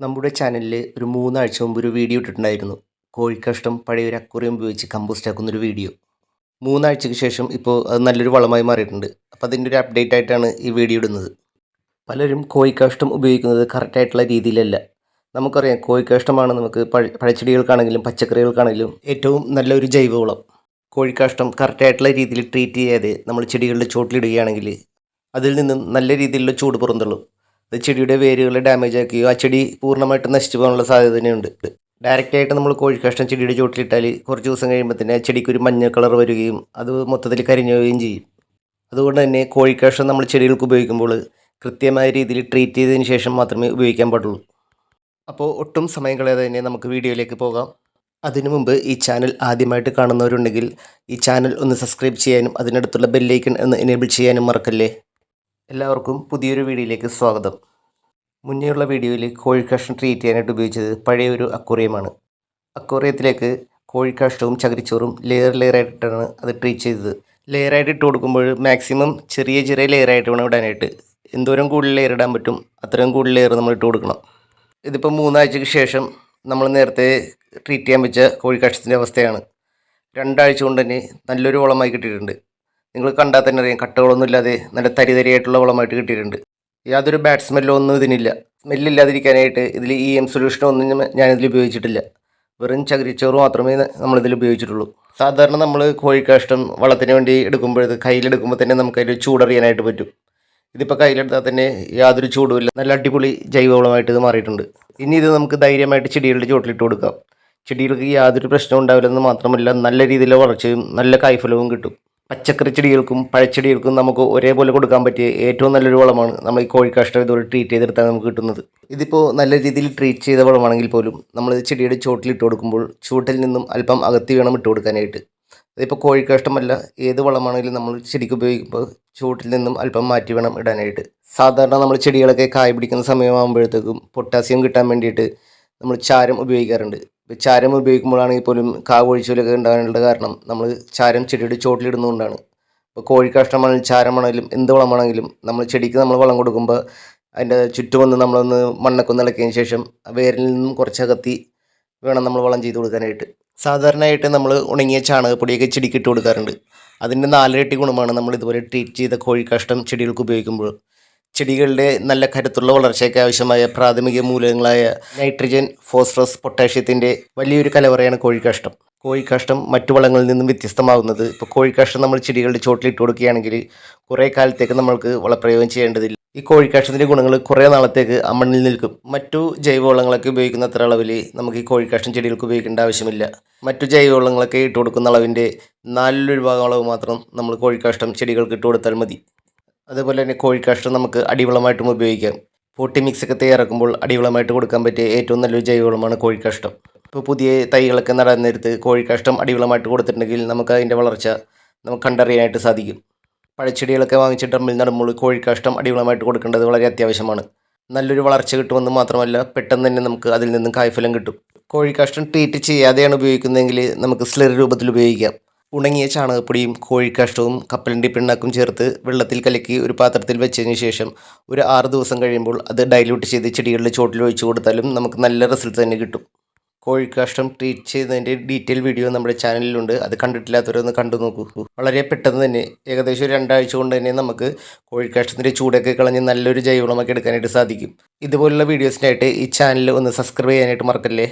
നമ്മുടെ ചാനലിൽ ഒരു മൂന്നാഴ്ച മുമ്പ് ഒരു വീഡിയോ ഇട്ടിട്ടുണ്ടായിരുന്നു. കോഴിക്കഷ്ടം പഴയ ഒരു അക്വറിയം ഉപയോഗിച്ച് കമ്പോസ്റ്റ് ആക്കുന്ന ഒരു വീഡിയോ മൂന്നാഴ്ചയ്ക്ക് ശേഷം ഇപ്പോൾ അത് നല്ലൊരു വളമായി മാറിയിട്ടുണ്ട്. അപ്പോൾ അതിന്റെ ഒരു അപ്ഡേറ്റ് ആയിട്ടാണ് ഈ വീഡിയോ ഇടുന്നത്. പലരും കോഴിക്കാഷ്ടം ഉപയോഗിക്കുന്നത് കറക്റ്റായിട്ടുള്ള രീതിയിലല്ല. നമുക്കറിയാം കോഴിക്കാഷ്ടമാണ് നമുക്ക് പഴ പഴച്ചെടികൾക്കാണെങ്കിലും പച്ചക്കറികൾക്കാണെങ്കിലും ഏറ്റവും നല്ലൊരു ജൈവവളം. കോഴിക്കാഷ്ടം കറക്റ്റായിട്ടുള്ള രീതിയിൽ ട്രീറ്റ് ചെയ്യാതെ നമ്മൾ ചെടികളുടെ ചോട്ടിലിടുകയാണെങ്കിൽ അതിൽ നിന്നും നല്ല രീതിയിലുള്ള ചൂട് പുറന്തള്ളും. അത് ചെടിയുടെ വേരുകൾ ഡാമേജ് ആക്കുകയോ ആ ചെടി പൂർണമായിട്ട് നശിച്ചു പോകാനുള്ള സാധ്യത തന്നെയുണ്ട്. ഡയറക്റ്റ് ആയിട്ട് നമ്മൾ കോഴിക്കഷ്ണം ചെടിയുടെ ചുവട്ടിലിട്ടാൽ കുറച്ച് ദിവസം കഴിയുമ്പോൾ തന്നെ ചെടിക്ക് ഒരു മഞ്ഞ കളർ വരികയും അത് മൊത്തത്തിൽ കരിഞ്ഞു പോവുകയും ചെയ്യും. അതുകൊണ്ട് തന്നെ കോഴിക്കഷ്ണം നമ്മൾ ചെടികൾക്ക് ഉപയോഗിക്കുമ്പോൾ കൃത്യമായ രീതിയിൽ ട്രീറ്റ് ചെയ്തതിന് ശേഷം മാത്രമേ ഉപയോഗിക്കാൻ പാടുള്ളൂ. അപ്പോൾ ഒട്ടും സമയം കളയാതെ തന്നെ നമുക്ക് വീഡിയോയിലേക്ക് പോകാം. അതിനു മുമ്പ് ഈ ചാനൽ ആദ്യമായിട്ട് കാണുന്നവരുണ്ടെങ്കിൽ ഈ ചാനൽ ഒന്ന് സബ്സ്ക്രൈബ് ചെയ്യാനും അതിനടുത്തുള്ള ബെല്ലൈക്കൺ ഒന്ന് എനേബിൾ ചെയ്യാനും മറക്കല്ലേ? എല്ലാവർക്കും പുതിയൊരു വീഡിയോയിലേക്ക് സ്വാഗതം. മുന്നേയുള്ള വീഡിയോയിൽ കോഴിക്കാഷ്ടം ട്രീറ്റ് ചെയ്യാനായിട്ട് ഉപയോഗിച്ചത് പഴയ ഒരു അക്വറിയമാണ്. അക്വറിയത്തിലേക്ക് കോഴിക്കാഷ്ടവും ചകിരിച്ചോറും ലെയർ ലെയറായിട്ടാണ് അത് ട്രീറ്റ് ചെയ്തത്. ലെയറായിട്ട് ഇട്ട് കൊടുക്കുമ്പോൾ മാക്സിമം ചെറിയ ചെറിയ ലെയറായിട്ട് വേണം ഇടാനായിട്ട്. എന്തോരം കൂടുതൽ ലെയർ ഇടാൻ പറ്റും അത്രയും കൂടുതൽ ലെയർ നമ്മൾ ഇട്ട് കൊടുക്കണം. ഇതിപ്പോൾ മൂന്നാഴ്ചയ്ക്ക് ശേഷം നമ്മൾ നേരത്തെ ട്രീറ്റ് ചെയ്യാൻ വെച്ച കോഴിക്കാഷ്ടത്തിന്റെ അവസ്ഥയാണ്. രണ്ടാഴ്ച കൊണ്ട് തന്നെ നല്ലൊരു വളമായി കിട്ടിയിട്ടുണ്ട്. നിങ്ങൾ കണ്ടാൽ തന്നെ അറിയാം കട്ടകളൊന്നും ഇല്ലാതെ നല്ല തരി തരിയായിട്ടുള്ള വളമായിട്ട് കിട്ടിയിട്ടുണ്ട്. യാതൊരു ബാഡ് സ്മെല്ലോ ഒന്നും ഇതിനില്ല. സ്മെല്ലില്ലാതിരിക്കാനായിട്ട് ഇതിൽ ഇ എം ഞാൻ- ഞാനിതിൽ ഉപയോഗിച്ചിട്ടില്ല. വെറും ചകിരിച്ചോറ് മാത്രമേ നമ്മളിതിൽ ഉപയോഗിച്ചിട്ടുള്ളൂ. സാധാരണ നമ്മൾ കോഴിക്കാഷ്ടം വളത്തിന് വേണ്ടി എടുക്കുമ്പോഴത് കയ്യിലെടുക്കുമ്പോൾ തന്നെ നമുക്കതിൽ ചൂടറിയാനായിട്ട് പറ്റും. ഇതിപ്പോൾ കയ്യിലെടുത്താൽ തന്നെ യാതൊരു ചൂടുമില്ല. നല്ല അടിപൊളി ജൈവവളമായിട്ട് ഇത് മാറിയിട്ടുണ്ട്. ഇനി ഇത് നമുക്ക് ധൈര്യമായിട്ട് ചെടികളുടെ ചുവട്ടിലിട്ട് കൊടുക്കാം. ചെടികൾക്ക് യാതൊരു പ്രശ്നവും ഉണ്ടാവില്ലെന്ന് മാത്രമല്ല നല്ല രീതിയിലുള്ള വളർച്ചയും നല്ല കായ്ഫലവും കിട്ടും. പച്ചക്കറി ചെടികൾക്കും പഴച്ചെടികൾക്കും നമുക്ക് ഒരേപോലെ കൊടുക്കാൻ പറ്റിയ ഏറ്റവും നല്ലൊരു വളമാണ് നമ്മൾ ഈ കോഴിക്കാഷ്ടം ഇതുപോലെ ട്രീറ്റ് ചെയ്തെടുത്താൽ നമുക്ക് കിട്ടുന്നത്. ഇതിപ്പോൾ നല്ല രീതിയിൽ ട്രീറ്റ് ചെയ്ത വളമാണെങ്കിൽ പോലും നമ്മൾ ചെടിയുടെ ചുവട്ടിലിട്ട് കൊടുക്കുമ്പോൾ ചൂട്ടിൽ നിന്നും അല്പം അകത്തി വേണം ഇട്ട് കൊടുക്കാനായിട്ട്. ഇതിപ്പോൾ കോഴിക്കാഷ്ടമല്ല ഏത് വളമാണെങ്കിലും നമ്മൾ ചെടിക്ക് ഉപയോഗിക്കുമ്പോൾ ചൂട്ടിൽ നിന്നും അല്പം മാറ്റി വേണം ഇടാനായിട്ട്. സാധാരണ നമ്മൾ ചെടികളൊക്കെ കായ പിടിക്കുന്ന സമയമാകുമ്പോഴത്തേക്കും പൊട്ടാസ്യം കിട്ടാൻ വേണ്ടിയിട്ട് നമ്മൾ ചാരം ഉപയോഗിക്കാറുണ്ട്. ഇപ്പോൾ ചാരം ഉപയോഗിക്കുമ്പോഴാണെങ്കിൽ പോലും കാ ഒഴിച്ചിലൊക്കെ ഉണ്ടാകാനുള്ള കാരണം നമ്മൾ ചാരം ചെടിയുടെ ചോട്ടിലിടുന്നതുകൊണ്ടാണ്. ഇപ്പോൾ കോഴിക്കാഷ്ടമാണെങ്കിലും ചാരമാണെങ്കിലും എന്ത് വളമാണെങ്കിലും നമ്മൾ ചെടിക്ക് നമ്മൾ വളം കൊടുക്കുമ്പോൾ അതിന്റെ ചുറ്റുമൊന്ന് നമ്മളൊന്ന് മണ്ണൊക്കെ ഒന്ന് ഇളക്കിയതിന് ശേഷം വേരിൽ നിന്നും കുറച്ചകത്തി വേണം നമ്മൾ വളം ചെയ്ത് കൊടുക്കാനായിട്ട്. സാധാരണയായിട്ട് നമ്മൾ ഉണങ്ങിയ ചാണകപ്പൊടിയൊക്കെ ചെടിക്ക് ഇട്ട് കൊടുക്കാറുണ്ട്. അതിന്റെ നാലിരട്ടി ഗുണമാണ് നമ്മൾ ഇതുപോലെ ട്രീറ്റ് ചെയ്ത കോഴിക്കാഷ്ടം ചെടികൾക്ക് ഉപയോഗിക്കുമ്പോൾ. ചെടികളുടെ നല്ല കരുത്തുള്ള വളർച്ചയ്ക്ക് ആവശ്യമായ പ്രാഥമിക മൂലകങ്ങളായ നൈട്രജൻ ഫോസ്ഫറസ് പൊട്ടാഷ്യത്തിന്റെ വലിയൊരു കലവറയാണ് കോഴിക്കാഷ്ടം. കോഴിക്കാഷ്ടം മറ്റു വളങ്ങളിൽ നിന്നും വ്യത്യസ്തമാകുന്നത് ഇപ്പോൾ കോഴിക്കാഷ്ടം നമ്മൾ ചെടികളുടെ ചോട്ടിലിട്ട് കൊടുക്കുകയാണെങ്കിൽ കുറേ കാലത്തേക്ക് നമ്മൾക്ക് വളപ്രയോഗം ചെയ്യേണ്ടതില്ല. ഈ കോഴിക്കാഷ്ടത്തിന്റെ ഗുണങ്ങൾ കുറേ നാളത്തേക്ക് ആ മണ്ണിൽ നിൽക്കും. മറ്റു ജൈവവളങ്ങളൊക്കെ ഉപയോഗിക്കുന്ന അത്ര അളവിൽ നമുക്ക് ഈ കോഴിക്കാഷ്ടം ചെടികൾക്ക് ഉപയോഗിക്കേണ്ട ആവശ്യമില്ല. മറ്റു ജൈവവളങ്ങളൊക്കെ ഇട്ട് കൊടുക്കുന്ന അളവിന്റെ നാലിലൊരു ഭാഗം അളവ് മാത്രം നമ്മൾ കോഴിക്കാഷ്ടം ചെടികൾക്ക് ഇട്ട് കൊടുത്താൽ മതി. അതുപോലെ തന്നെ കോഴിക്കാഷ്ടം നമുക്ക് അടിവളമായിട്ടും ഉപയോഗിക്കാം. പോട്ടി മിക്സ് ഒക്കെ തയ്യാറാക്കുമ്പോൾ അടിവളമായിട്ട് കൊടുക്കാൻ പറ്റിയ ഏറ്റവും നല്ലൊരു ജൈവവളമാണ് കോഴിക്കാഷ്ടം ഇപ്പോൾ പുതിയ തൈകളൊക്കെ നടാൻ നേരത്ത് കോഴിക്കാഷ്ടം അടിവളമായിട്ട് കൊടുത്തിട്ടുണ്ടെങ്കിൽ നമുക്ക് അതിന്റെ വളർച്ച നമുക്ക് കണ്ടറിയാനായിട്ട് സാധിക്കും. പഴച്ചെടികളൊക്കെ വാങ്ങിച്ച് ഡ്രമ്മിൽ നടുമ്പോൾ കോഴിക്കാഷ്ടം അടിവളമായിട്ട് കൊടുക്കേണ്ടത് വളരെ അത്യാവശ്യമാണ്. നല്ലൊരു വളർച്ച കിട്ടുമെന്ന് മാത്രമല്ല പെട്ടെന്ന് തന്നെ നമുക്ക് അതിൽ നിന്നും കായ്ഫലം കിട്ടും. കോഴിക്കാഷ്ടം ട്രീറ്റ് ചെയ്യാതെയാണ് ഉപയോഗിക്കുന്നതെങ്കിൽ നമുക്ക് സ്ലറി രൂപത്തിൽ ഉപയോഗിക്കാം. ഉണങ്ങിയ ചാണകപ്പൊടിയും കോഴിക്കാഷ്ടവും കപ്പലണ്ടി പിണ്ണാക്കും ചേർത്ത് വെള്ളത്തിൽ കലക്കി ഒരു പാത്രത്തിൽ വെച്ചതിന് ശേഷം ഒരു ആറ് ദിവസം കഴിയുമ്പോൾ അത് ഡൈല്യൂട്ട് ചെയ്ത് ചെടികളുടെ ചോട്ടിൽ ഒഴിച്ചു കൊടുത്താലും നമുക്ക് നല്ല റിസൾട്ട് തന്നെ കിട്ടും. കോഴിക്കാഷ്ടം ട്രീറ്റ് ചെയ്യുന്നതിന്റെ ഡീറ്റെയിൽ വീഡിയോ നമ്മുടെ ചാനലിലുണ്ട് അത് കണ്ടിട്ടില്ലാത്തവരൊന്ന് കണ്ടു നോക്കൂ. വളരെ പെട്ടെന്ന് തന്നെ ഏകദേശം ഒരു രണ്ടാഴ്ച കൊണ്ട് തന്നെ നമുക്ക് കോഴിക്കാഷ്ടത്തിന്റെ ചൂടൊക്കെ കളഞ്ഞ് നല്ലൊരു ജൈവളമൊക്കെ എടുക്കാനായിട്ട് സാധിക്കും. ഇതുപോലുള്ള വീഡിയോസിനായിട്ട് ഈ ചാനൽ ഒന്ന് സബ്സ്ക്രൈബ് ചെയ്യാനായിട്ട് മറക്കല്ലേ?